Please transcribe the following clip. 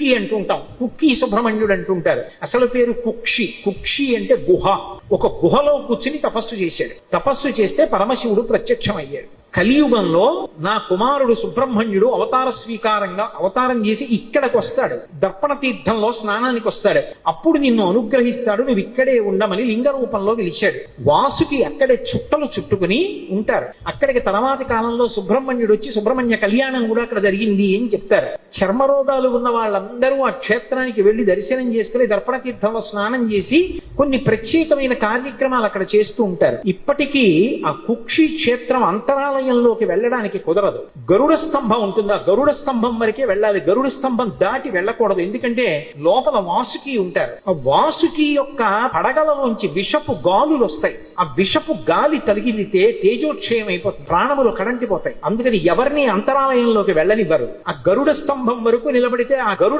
కుక్కి అంటుంటాం. కుక్కి సుబ్రహ్మణ్యుడు అంటుంటారు. అసలు పేరు కుక్షి. కుక్షి అంటే గుహ. ఒక గుహలో కూర్చుని తపస్సు చేశాడు. తపస్సు చేస్తే పరమశివుడు ప్రత్యక్షం అయ్యాడు కలియుగంలో నా కుమారుడు సుబ్రహ్మణ్యుడు అవతార స్వీకారంగా అవతారం చేసి ఇక్కడికి వస్తాడు. దర్పణ తీర్థంలో స్నానానికి వస్తాడు. అప్పుడు నిన్ను అనుగ్రహిస్తాడు. నువ్వు ఇక్కడే ఉండమని లింగ రూపంలో పిలిచాడు. వాసుకి అక్కడే చుట్టలు చుట్టుకుని ఉంటారు. అక్కడికి తర్వాతి కాలంలో సుబ్రహ్మణ్యుడు వచ్చి సుబ్రహ్మణ్య కళ్యాణం కూడా అక్కడ జరిగింది అని చెప్తారు. చర్మరోగాలు ఉన్న వాళ్ళందరూ ఆ క్షేత్రానికి వెళ్ళి దర్శనం చేసుకుని దర్పణ తీర్థంలో స్నానం చేసి కొన్ని ప్రత్యేకమైన కార్యక్రమాలు అక్కడ చేస్తూ ఉంటారు. ఇప్పటికీ ఆ కుక్షి క్షేత్రం అంతరాలయంలోకి వెళ్ళడానికి కుదరదు. గరుడ స్తంభం ఉంటుంది. ఆ గరుడ స్తంభం వరకే వెళ్ళాలి. గరుడ స్తంభం దాటి వెళ్ళకూడదు. ఎందుకంటే లోపల వాసుకి ఉంటారు. ఆ వాసుకి యొక్క పడగలలోంచి విషపు గాలులు వస్తాయి. ఆ విషపు గాలి తగిలితే తేజోక్షయం అయిపోతుంది. ప్రాణములు కడంటిపోతాయి అందుకని ఎవరిని అంతరాలయంలోకి వెళ్ళనివ్వరు. ఆ గరుడ స్తంభం వరకు నిలబడితే ఆ గరుడ